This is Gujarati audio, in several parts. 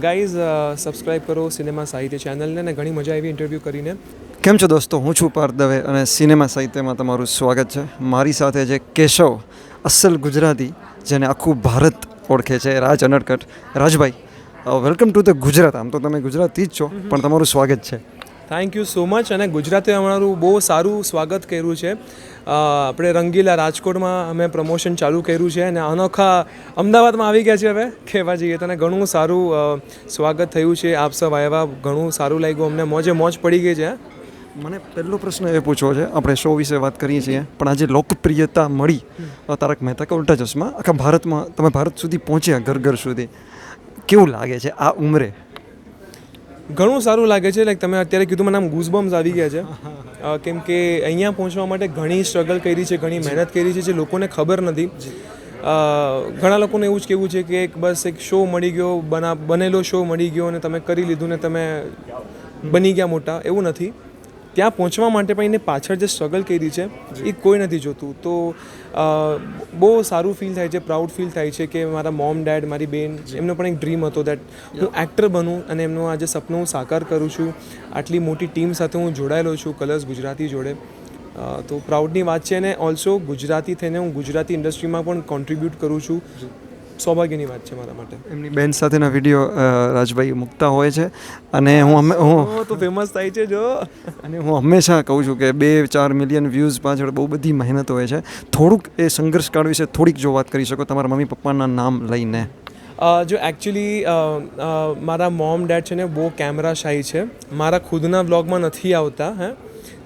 ગાઈઝ સબસ્ક્રાઇબ કરો સિનેમા સાહિત્ય ચેનલને અને ઘણી મજા આવી ઇન્ટરવ્યૂ કરીને. કેમ છો દોસ્તો? હું છું પાર્થ દવે અને સિનેમા સાહિત્યમાં તમારું સ્વાગત છે. મારી સાથે જે કેશવ અસલ ગુજરાતી જેને આખું ભારત ઓળખે છે રાજ Anadkat. Rajbhai welcome to the Gujarat. આમ તો તમે ગુજરાતી જ છો પણ તમારું સ્વાગત છે. થેન્ક યુ સો મચ અને ગુજરાતે અમારું બહુ સારું સ્વાગત કર્યું છે. આપણે રંગીલા રાજકોટમાં અમે પ્રમોશન ચાલુ કર્યું છે અને અનોખા અમદાવાદમાં આવી ગયા છે હવે, કહેવા જઈએ તો. ઘણું સારું સ્વાગત થયું છે. આપ સૌ આવ્યા ઘણું સારું લાગ્યું અમને. મોજે મોજ પડી ગઈ છે મને પહેલો પ્રશ્ન એ પૂછવો છે. આપણે શો વિશે વાત કરીએ છીએ. પણ આજે લોકપ્રિયતા મળી. તારક મહેતા કે ઉલ્ટા ચશ્મા? આખા ભારતમાં, તમે ભારત સુધી પહોંચ્યા ઘર ઘર સુધી. કેવું લાગે છે આ ઉંમરે? ઘણું સારું લાગે છે. લાઈક તમે અત્યારે કીધું મને આમ ગૂઝબમ્સ આવી ગયા છે. કેમ કે અહીંયા પહોંચવા માટે ઘણી સ્ટ્રગલ કરી છે ઘણી મહેનત કરી છે જે લોકોને ખબર નથી. ઘણા લોકોને એવું જ કહેવું છે કે એક બસ એક શો મળી ગયો બના બનેલો શો મળી ગયો અને તમે કરી લીધું ને તમે બની ગયા મોટા. એવું નથી. ત્યાં પહોંચવા માટે પણ એને પાછળ જે સ્ટ્રગલ કરી છે એ કોઈ નથી જોતું. તો બહુ સારું ફીલ થાય છે પ્રાઉડ ફીલ થાય છે કે મારા મોમ ડેડ મારી બેન એમનો પણ એક ડ્રીમ હતો દેટ હું એક્ટર બનું અને એમનું આજે સપનું હું સાકાર કરું છું આટલી મોટી ટીમ સાથે હું જોડાયેલો છું કલર્સ ગુજરાતી જોડે. તો પ્રાઉડની વાત છે અને ઓલ્સો ગુજરાતી થઈને હું ગુજરાતી ઇન્ડસ્ટ્રીમાં પણ કોન્ટ્રીબ્યુટ કરું છું. સૌભાગ્યની વાત છે મારા માટે. એમની બેન સાથેના વીડિયો રાજભાઈ મૂકતા હોય છે. અને હું હું તો ફેમસ થાય છે જો. અને હું હંમેશા કહું છું કે બે ચાર મિલિયન વ્યૂઝ પાછળ બહુ બધી મહેનત હોય છે. થોડુંક એ સંઘર્ષ કાળ વિશે થોડીક જો વાત કરી શકો તમારા મમ્મી પપ્પાના નામ લઈને. જો એકચ્યુઅલી મારા મોમ ડેડ છે ને બહુ કેમેરા શાહી છે. મારા ખુદના વ્લોગમાં નથી આવતા હે.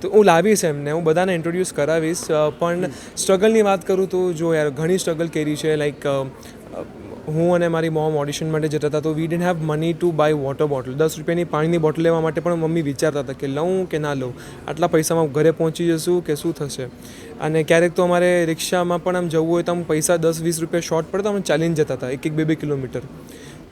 તો હું લાવીશ એમને હું બધાને ઇન્ટ્રોડ્યુસ કરાવીશ. પણ સ્ટ્રગલની વાત કરું તો જો યાર ઘણી સ્ટ્રગલ કરી છે. લાઈક હું અને મારી મોમ ઓડિશન માટે જતા હતા, તો we don't have money to buy water bottle દસ રૂપિયાની પાણીની બોટલ લેવા માટે પણ મમ્મી વિચારતા હતા કે લઉં કે ના લઉં. આટલા પૈસામાં ઘરે પહોંચી જશું કે શું થશે? અને ક્યારેક તો અમારે રિક્ષામાં પણ આમ જવું હોય તો આમ પૈસા દસ વીસ રૂપિયા શોર્ટ પડતા અમે ચાલીને જતા હતા એક એક બે બે કિલોમીટર.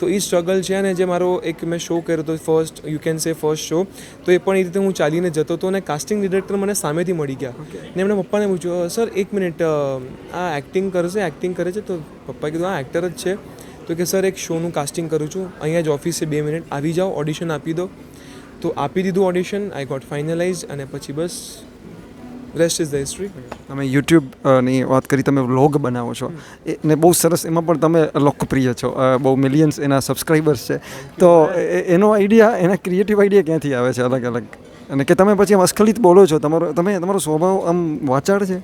તો એ સ્ટ્રગલ છે અને જે મારો એક મેં શો કર્યો હતો first you can say first show તો એ પણ એ રીતે હું ચાલીને જતો હતો અને કાસ્ટિંગ ડિરેક્ટર મને સામેથી મળી ગયા. ને એમણે પપ્પાને પૂછ્યું સર એક મિનિટ આ એક્ટિંગ કરશે એક્ટિંગ કરે છે? તો પપ્પાએ કીધું આ એક્ટર જ છે. તો કે સર એક શોનું કાસ્ટિંગ કરું છું અહીંયા જ ઓફિસે બે મિનિટ આવી જાઓ ઓડિશન આપી દો. તો આપી દીધું ઓડિશન આઈ ગોટ ફાઇનલાઇઝ અને પછી બસ રેસ્ટ ઇઝ ધ હિસ્ટ્રી તમે યુટ્યુબની વાત કરી તમે વ્લોગ બનાવો છો. ને બહુ સરસ એમાં પણ તમે લોકપ્રિય છો. બહુ મિલિયન્સ એના સબસ્ક્રાઈબર્સ છે. તો એનો આઈડિયા એના ક્રિએટિવ આઈડિયા ક્યાંથી આવે છે અલગ અલગ? અને કે તમે પછી આમ અસ્ખલિત બોલો છો તમારો તમે તમારો સ્વભાવ આમ વાચાળ છે?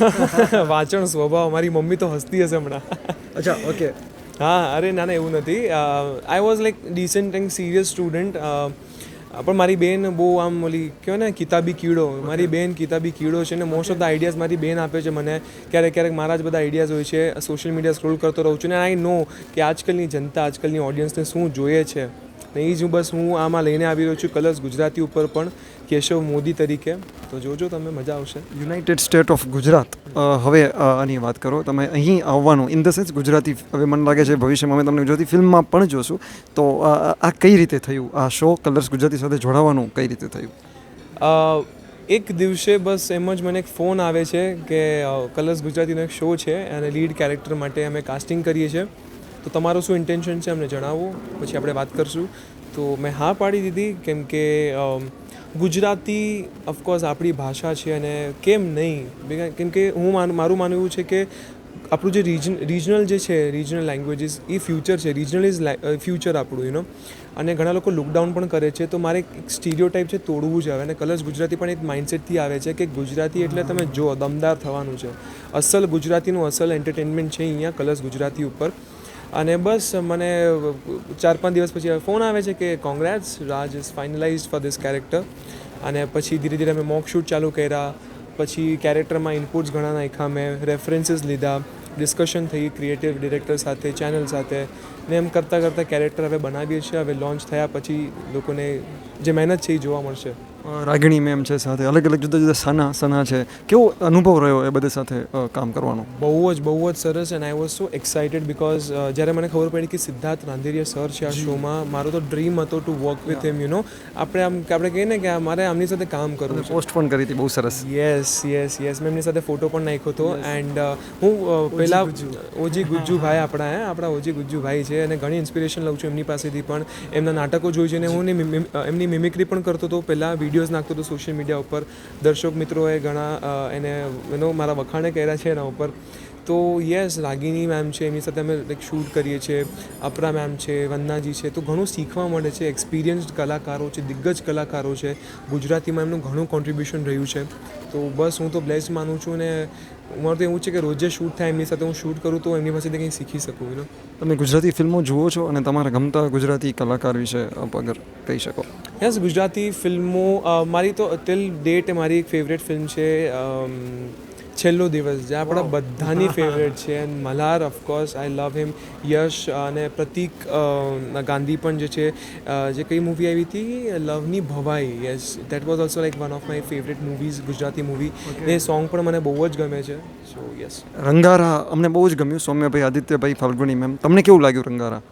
વાંચણ સ્વભાવ મારી મમ્મી તો હસતી હશે હમણાં. અચ્છા ઓકે હા અરે ના ના એવું નથી. I was like decent and serious student પણ મારી બેન બહુ આમ ઓલી કહો ને કિતાબી કીડો. મારી બેન કિતાબી કીડો છે ને મોસ્ટ ઓફ ધ આઈડિયાઝ મારી બેન આપે છે મને. ક્યારેક ક્યારેક મારા જ બધા આઈડિયાઝ હોય છે. સોશિયલ મીડિયા સ્ક્રોલ કરતો રહું છું ને આઈ નો કે આજકાલની જનતા આજકાલની ઓડિયન્સને શું જોઈએ છે. ને એ જ હું બસ હું આમાં લઈને આવી રહ્યો છું કલર્સ ગુજરાતી ઉપર પણ. કેશવ મોદી તરીકે. તો જોજો તમે મજા આવશે. United state of Gujarat. હવે આની વાત કરો. તમે અહીં આવવાનું ઇન ધ સેન્સ ગુજરાતી હવે મને લાગે છે ભવિષ્યમાં અમે તમને ગુજરાતી ફિલ્મમાં પણ જોશું. તો આ કઈ રીતે થયું? આ શો કલર્સ ગુજરાતી સાથે જોડાવાનું કઈ રીતે થયું? એક દિવસે બસ એમ જ મને એક ફોન આવે છે કે કલર્સ ગુજરાતીનો એક શો છે અને લીડ કેરેક્ટર માટે અમે કાસ્ટિંગ કરીએ છીએ. તો તમારું શું ઇન્ટેન્શન છે? અમને જણાવો. પછી આપણે વાત કરશું. તો મેં હા પાડી દીધી કેમ કે ગુજરાતી ઓફકોર્સ આપણી ભાષા છે અને કેમ નહીં? કેમ કે હું મારું માનવું છે કે આપણું જે રીજન રિજનલ જે છે રિજનલ લેંગ્વેજીસ એ ફ્યુચર છે. રિજનલ ઇઝ ફ્યુચર આપણું યુનો અને ઘણા લોકો લોકડાઉન પણ કરે છે. તો મારે એક સ્ટીરિયો ટાઈપ છે તોડવું જ આવે. અને કલર્સ ગુજરાતી પણ એક માઇન્ડસેટથી આવે છે કે ગુજરાતી એટલે તમે જો દમદાર થવાનું છે. અસલ ગુજરાતીનું અસલ એન્ટરટેનમેન્ટ છે અહીંયા કલર્સ ગુજરાતી ઉપર. અને બસ મને ચાર પાંચ દિવસ પછી ફોન આવે છે કે congrats Raj is finalize for this character અને પછી ધીરે ધીરે અમે મોક શૂટ ચાલુ કર્યા. પછી કેરેક્ટરમાં ઇનપુટ્સ ઘણા નાખ્યા મેં રેફરન્સીસ લીધા ડિસ્કશન થઈ ક્રિએટિવ ડિરેક્ટર સાથે ચેનલ સાથે. ને એમ કરતાં કરતાં કેરેક્ટર હવે બનાવીએ છીએ, હવે લોન્ચ થયા પછી લોકોને જે મહેનત છે એ જોવા મળશે. રાગિણી મેમ છે સાથે. અલગ અલગ જુદા જુદા સના સના છે. કેવો અનુભવ રહ્યો એ બધા સાથે કામ કરવાનો? બહુ જ બહુ જ સરસ and I was so excited because જ્યારે મને ખબર પડી કે સિદ્ધાર્થ રાંધેરિયા સર છે આ શોમાં મારો તો ડ્રીમ હતો to work with him you know આપણે આમ આપણે કહીએ ને કે મારે આમની સાથે કામ કરવું પોસ્ટ પણ કરી હતી બહુ સરસ. યસ યસ યસ મેં એમની સાથે ફોટો પણ નાખ્યો હતો એન્ડ હું પહેલાં ઓજી ગુજ્જુભાઈ આપણા આપણા ઓજી ગુજ્જુભાઈ છે અને ઘણી ઇન્સ્પિરેશન લઉં છું એમની પાસેથી પણ. એમના નાટકો જોઈ છે અને હું એમની મિમિક્રી પણ કરતો હતો. પહેલાં વિડીયોઝ નાખતો હતો સોશિયલ મીડિયા ઉપર. દર્શક મિત્રોએ ઘણા એને, એનો મારા વખાણે કર્યા છે એના ઉપર. તો યસ રાગિની મેમ છે એમની સાથે અમે લાઈક શૂટ કરીએ છીએ. અપરા મેમ છે વંદનાજી છે. તો ઘણું શીખવા મળે છે. એક્સપિરિયન્સ્ડ કલાકારો છે દિગ્ગજ કલાકારો છે. ગુજરાતીમાં એમનું ઘણું કોન્ટ્રીબ્યુશન રહ્યું છે. તો બસ હું તો બ્લેસ્ડ માનું છું ને મારું તો એવું છે કે રોજે શૂટ થાય એમની સાથે હું શૂટ કરું તો એમની પાસેથી કંઈ શીખી શકું એનો તમે ગુજરાતી ફિલ્મો જુઓ છો અને તમારા ગમતા ગુજરાતી કલાકાર વિશે અગર કહી શકો. યસ ગુજરાતી ફિલ્મો મારી તો ટિલ ડેટ મારી એક ફેવરેટ ફિલ્મ છે છેલ્લો દિવસ જે આપણા બધાની ફેવરેટ છે. And Malhar of course I love him Yash અને પ્રતિક ગાંધી પણ જે છે જે કઈ મૂવી આવી હતી? લવની ભવાઈ. Yes that was also like one of my favourite movies Gujarati movie A song પણ મને બહુ જ ગમે છે. સો યસ રંગારા અમને બહુ જ ગમ્યું સૌમ્યભાઈ આદિત્યભાઈ ફાલ્ગુની મેમ તમને કેવું લાગ્યું રંગારા?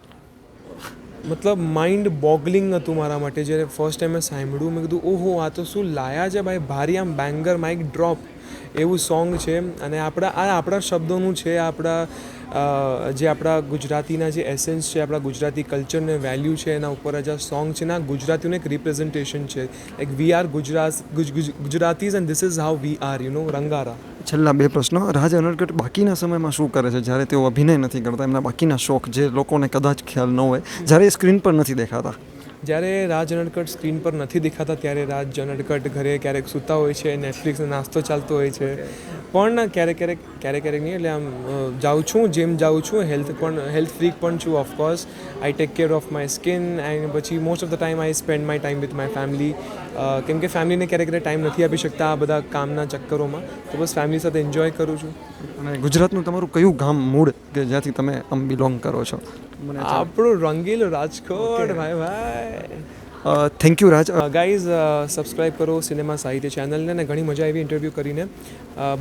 મતલબ માઇન્ડ બોગલિંગ હતું મારા માટે. જ્યારે ફર્સ્ટ ટાઈમ મેં સાંભળ્યું મેં કીધું ઓહો આ તો શું લાયા છે ભાઈ? ભારી આમ બેંગર માઇક ડ્રોપ એવું સોંગ છે અને આપણા આ આપણા શબ્દોનું છે, આપણા જે આપણા ગુજરાતીના જે એસેન્સ છે, આપણા ગુજરાતી કલ્ચરને વેલ્યુ છે, એના ઉપર જ આ સોંગ છે ને આ ગુજરાતીનું એક રિપ્રેઝન્ટેશન છે. Like we are Gujarat Gujaratis and this is how we are you know રંગારા. છેલ્લા બે પ્રશ્નો. રાજ અનર્ગઢ બાકીના સમયમાં શું કરે છે? જ્યારે તેઓ અભિનય નથી કરતા, એમના બાકીના શોખ જે લોકોને કદાચ ખ્યાલ ન હોય, જ્યારે એ સ્ક્રીન પર નથી દેખાતા. જ્યારે રાજ અનડકટ સ્ક્રીન પર નથી દેખાતા, ત્યારે રાજ અનડકટ ઘરે ક્યારેક સૂતા હોય છે નેટફ્લિક્સનો નાસ્તો ચાલતો હોય છે. પણ ક્યારેક ક્યારેક ક્યારેક ક્યારેક નહીં, એટલે આમ જાઉં છું જેમ જાઉં છું હેલ્થ પણ હેલ્થ ફ્રીક પણ છું of course I take care of my skin and પછી most of the time I spend my time with my family કેમ કે ફેમિલીને ક્યારેક ક્યારેક ટાઈમ નથી આપી શકતા આ બધા કામના ચક્કરોમાં. તો બસ ફેમિલી સાથે એન્જોય કરું છું. અને ગુજરાતનું તમારું કયું ગામ મૂળ કે જ્યાંથી તમે આમ બિલોંગ કરો છો? આપણું રંગીલું રાજકોટ ભાઈ ભાઈ. Thank you Raj. Guys subscribe કરો સિનેમા સાહિત્ય ચેનલને ને ઘણી મજા આવી ઇન્ટરવ્યૂ કરીને.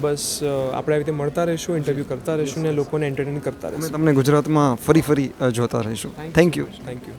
બસ આપણે આવી રીતે મળતા રહીશું ઇન્ટરવ્યૂ કરતા રહીશું ને લોકોને એન્ટરટેન કરતા રહીશું. તમને ગુજરાતમાં ફરી ફરી જોતા રહીશું. Thank you thank you